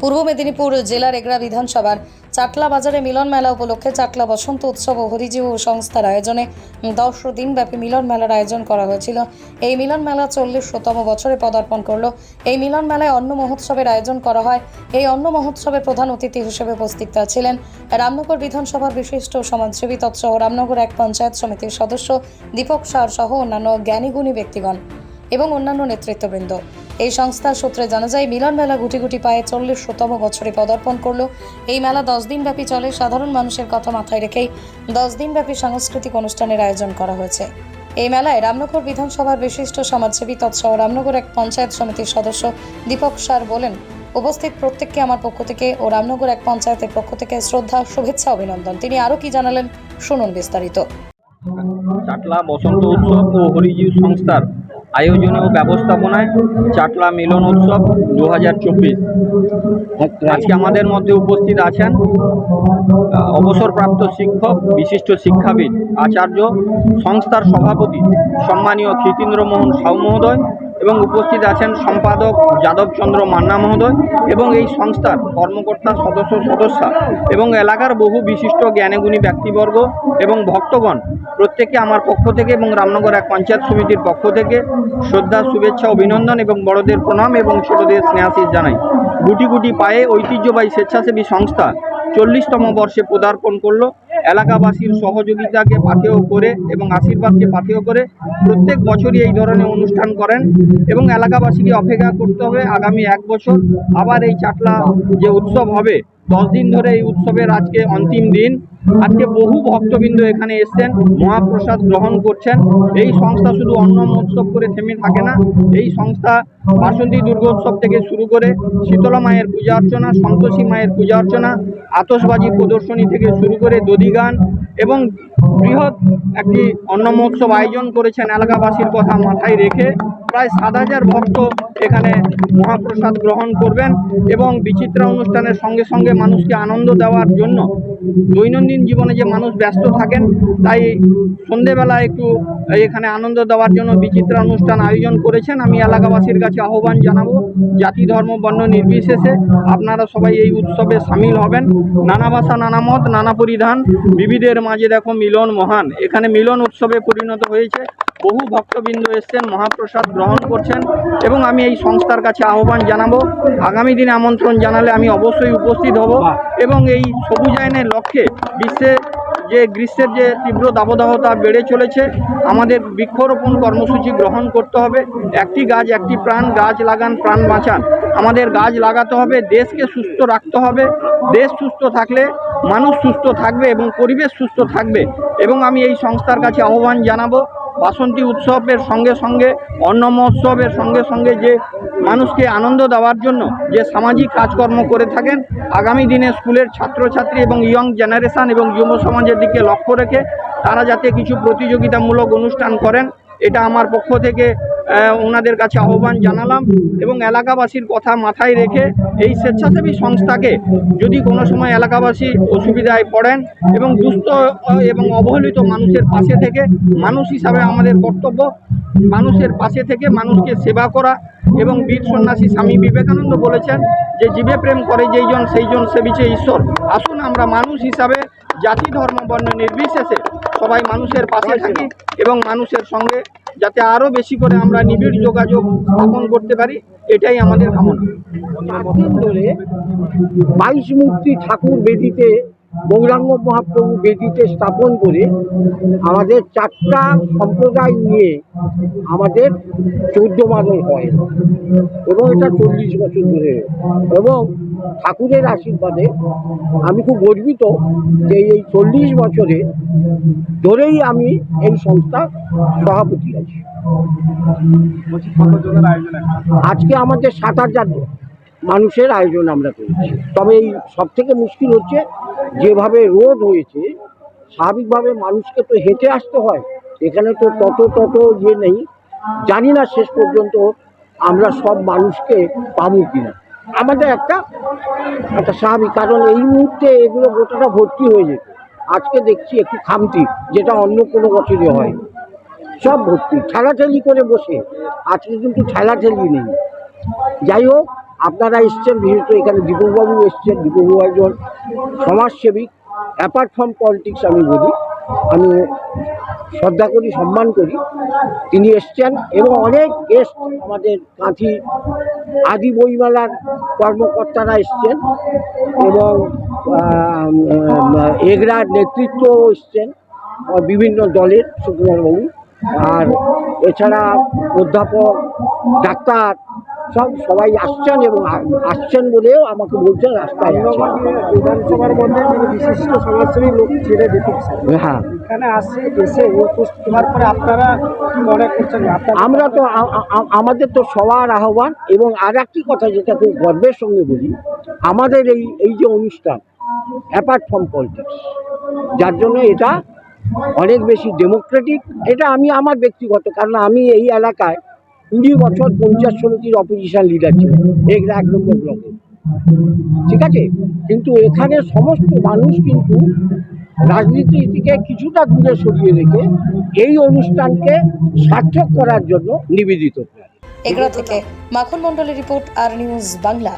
পূর্ব মেদিনীপুর জেলার এগরা বিধানসভার চাটলা বাজারে মিলন মেলা উপলক্ষে চাটলা বসন্ত উৎসব ও হরিজীব সংস্থার আয়োজনে দশ দিনব্যাপী মিলন মেলার আয়োজন করা হয়েছিল। এই মিলন মেলা চল্লিশতম বছরে পদার্পণ করল। এই মিলন মেলায় অন্ন মহোৎসবের আয়োজন করা হয়। এই অন্ন মহোৎসবে প্রধান অতিথি হিসেবে উপস্থিত ছিলেন রামনগর বিধানসভার বিশিষ্ট সমাজসেবী তৎসহ রামনগর এক পঞ্চায়েত সমিতির সদস্য দীপক সার সহ অন্যান্য জ্ঞানীগুণী ব্যক্তিগণ এবং অন্যান্য নেতৃত্ববৃন্দ। এই সংস্থার সূত্রে জানা যায়, মিলন মেলা গুটি গুটি পায়ে চল্লিশতম বছরে পদার্পণ করল। এই মেলা দশ দিনব্যাপী চলে, সাধারণ মানুষের কথা মাথায় রেখেই দশ দিনব্যাপী সাংস্কৃতিক অনুষ্ঠানের আয়োজন করা হয়েছে। এই মেলায় রামনগর বিধানসভার বিশিষ্ট সমাজসেবী তৎসহ রামনগর এক পঞ্চায়েত সমিতির সদস্য দীপক সার বলেন, উপস্থিত প্রত্যেককে আমার পক্ষ থেকে ও রামনগর এক পঞ্চায়েতের পক্ষ থেকে শ্রদ্ধা, শুভেচ্ছা, অভিনন্দন। তিনি আরও কি জানালেন, শুনুন বিস্তারিত। চাটলা বসন্ত উৎসব ও হরিজীব সংস্থার আয়োজনে ও ব্যবস্থাপনায় চাটলা মিলন উৎসব দু হাজার চব্বিশ। আজকে আমাদের মধ্যে উপস্থিত আছেন অবসরপ্রাপ্ত শিক্ষক, বিশিষ্ট শিক্ষাবিদ, আচার্য, সংস্থার সভাপতি সম্মানীয় ক্ষিতীন্দ্র সাউমহোদয় সাউ মহোদয় এবং উপস্থিত আছেন সম্পাদক যাদবচন্দ্র মান্না মহোদয় এবং এই সংস্থার কর্মকর্তা সদস্য সদস্যা এবং এলাকার বহু বিশিষ্ট জ্ঞানীগুণী ব্যক্তিবর্গ এবং ভক্তগণ। প্রত্যেকে আমার পক্ষ থেকে এবং রামনগর এক পঞ্চায়েত সমিতির পক্ষ থেকে শ্রদ্ধা, শুভেচ্ছা, অভিনন্দন এবং বড়দের প্রণাম এবং ছোটদের স্নেহাশিস জানাই। গুটি গুটি পায়ে ঐতিহ্যবাহী স্বেচ্ছাসেবী সংস্থা চল্লিশতম বর্ষে পদার্পণ করল। এলাকাবাসীর সহযোগিতাকে পাথেয় করে এবং আশীর্বাদকে পাথেয় করে প্রত্যেক বছরই এই ধরনের অনুষ্ঠান করেন এবং এলাকাবাসীকে অপেক্ষা করতে হবে আগামী এক বছর। আবার এই চাটলা যে উৎসব হবে, দশ দিন ধরে এই উৎসবের আজকে অন্তিম দিন। আজকে বহু ভক্তবৃন্দ এখানে এসছেন, মহাপ্রসাদ গ্রহণ করছেন। এই সংস্থা শুধু অন্ন মহোৎসব করে থেমে থাকে না, এই সংস্থা বাসন্তী দুর্গোৎসব থেকে শুরু করে শীতলা মায়ের পূজা অর্চনা, সন্তোষী মায়ের পূজা অর্চনা আতসবাজি প্রদর্শনী থেকে শুরু করে দধি গান এবং বৃহৎ একটি অন্ন মহোৎসব আয়োজন করেছেন এলাকাবাসীর কথা মাথায় রেখে। প্রায় সাত হাজার ভক্ত এখানে মহাপ্রসাদ গ্রহণ করবেন এবং বিচিত্রা অনুষ্ঠানের সঙ্গে সঙ্গে মানুষকে আনন্দ দেওয়ার জন্য দৈনন্দিন জীবনে যে মানুষ ব্যস্ত থাকেন, তাই সন্ধেবেলা একটু এখানে আনন্দ দেওয়ার জন্য বিচিত্রা অনুষ্ঠান আয়োজন করেছেন। আমি এলাকাবাসীর কাছে আহ্বান জানাব, জাতি, ধর্ম, বর্ণ নির্বিশেষে আপনারা সবাই এই উৎসবে সামিল হবেন। নানা ভাষা, নানা মত, নানা পরিধান, বিবিধের মাঝে দেখো মিলন মহান। এখানে মিলন উৎসবে পরিণত হয়েছে বহু ভক্তবৃন্দ এসছেন, মহাপ্রসাদ গ্রহণ করছেন এবং আমি এই সংস্থার কাছে আহ্বান জানাব। আগামী দিনে আমন্ত্রণ জানালে আমি অবশ্যই উপস্থিত হব এবং এই সবুজায়নের লক্ষ্যে বিশ্বে যে গ্রীষ্মের যে তীব্র দাবদাহতা বেড়ে চলেছে, আমাদের বৃক্ষরোপণ কর্মসূচি গ্রহণ করতে হবে। একটি গাছ, একটি প্রাণ, গাছ লাগান, প্রাণ বাঁচান। আমাদের গাছ লাগাতে হবে, দেশকে সুস্থ রাখতে হবে। দেশ সুস্থ থাকলে, মানুষ সুস্থ থাকবে এবং পরিবেশ সুস্থ থাকবে। এবং আমি এই সংস্থার কাছে আহ্বান জানাব বাসন্তী উৎসবের সঙ্গে সঙ্গে, অন্ন মহোৎসবের সঙ্গে সঙ্গে যে মানুষকে আনন্দ দেওয়ার জন্য যে সামাজিক কাজকর্ম করে থাকেন, আগামী দিনে স্কুলের ছাত্রছাত্রী এবং ইয়ং জেনারেশান এবং যুব সমাজের দিকে লক্ষ্য রেখে তারা যাতে কিছু প্রতিযোগিতামূলক অনুষ্ঠান করেন, এটা আমার পক্ষ থেকে ওনাদের কাছে আহ্বান জানালাম এবং এলাকাবাসীর কথা মাথায় রেখে এই স্বেচ্ছাসেবী সংস্থাকে যদি কোনো সময় এলাকাবাসী অসুবিধায় পড়েন এবং দুস্থ এবং অবহেলিত মানুষের পাশে থেকে, মানুষ হিসাবে আমাদের কর্তব্য, মানুষের পাশে থেকে মানুষকে সেবা করা এবং বীর সন্ন্যাসী স্বামী বিবেকানন্দ বলেছেন যে জীবে প্রেম করে যেইজন সেইজন সেবিছে ঈশ্বর। আসুন আমরা মানুষ হিসাবে, জাতি, ধর্ম, বর্ণ নির্বিশেষে সবাই মানুষের পাশে থাকি এবং মানুষের সঙ্গে যাতে আরও বেশি করে আমরা নিবিড় যোগাযোগ স্থাপন করতে পারি, এটাই আমাদের কামনা। দিন ধরে বাইশ মূর্তি ঠাকুর বেদিতে গৌরাঙ্গ মহাপ্রভু বেদিতে স্থাপন করে আমাদের চারটা সম্প্রদায় নিয়ে আমাদের চৌদ্দ মাদল হয় এবং এটা চল্লিশ বছর ধরে। এবং ঠাকুরের আশীর্বাদে আমি খুব গর্বিত যে এই চল্লিশ বছরে ধরেই আমি এই সংস্থার সভাপতি আছি। আজকে আমাদের সাত হাজার মানুষের আয়োজন আমরা করেছি। তবে এই সব থেকে মুশকিল হচ্ছে যেভাবে রোদ হয়েছে, স্বাভাবিকভাবে মানুষকে তো হেঁটে আসতে হয়। এখানে তো তত তত ইয়ে নেই। জানি না শেষ পর্যন্ত আমরা সব মানুষকে পাবো কিনা। আমাদের একটা একটা স্বাভাবিক, কারণ এই মুহূর্তে এগুলো গোটাটা ভর্তি হয়ে যেত। আজকে দেখছি একটু খামতি, যেটা অন্য কোনো বছরে হয়। সব ভর্তি, ঠেলাঠেলি করে বসে। আজকে কিন্তু ঠেলাঠেলি নেই। যাই হোক আপনারা এসছেন বিশেষত এখানে দীপকবাবু এসছেন দীপকবাবু একজন সমাজসেবিক অ্যাপার্ট ফ্রম পলিটিক্স আমি বলি, আমি শ্রদ্ধা করি, সম্মান করি। তিনি এসছেন এবং অনেক গেস্ট আমাদের কাঁথি আদি বইমেলার কর্মকর্তারা এসছেন এবং এগরার নেতৃত্ব এসছেন বিভিন্ন দলের সুকুমারবাবু। আর এছাড়া অধ্যাপক, ডাক্তার সব সবাই আসছেন এবং আসছেন বলেও আমাকে বলছেন রাস্তায় বিধানসভার মধ্যে বিশিষ্ট সমাজসেবী লোক ছেড়ে দিতে হ্যাঁ। এখানে আসছে এসে উপস্থিত হওয়ার পরে আপনারা কি মনে করছেন? আমরা তো আমাদের তো সবার আহ্বান এবং আর একটি কথা যেটা খুব গর্বের সঙ্গে বলি আমাদের এই এই যে অনুষ্ঠান অ্যাপার্ট ফ্রম পলিটিক্স যার জন্য এটা অনেক বেশি ডেমোক্রেটিক এটা আমি আমার ব্যক্তিগত কারণ আমি এই এলাকায় কুড়ি বছর পঞ্চাশ সমিতির অপোজিশন লিডার ছিল এগুলো এক নম্বর ব্লকে ঠিক আছে? কিন্তু এখানে সমস্ত মানুষ কিন্তু রাজনীতি থেকে কিছুটা দূরে সরিয়ে রেখে এই অনুষ্ঠানকে সার্থক করার জন্য নিবেদিত। এগুলো থেকে মাখন মণ্ডলের রিপোর্ট আর নিউজ বাংলা।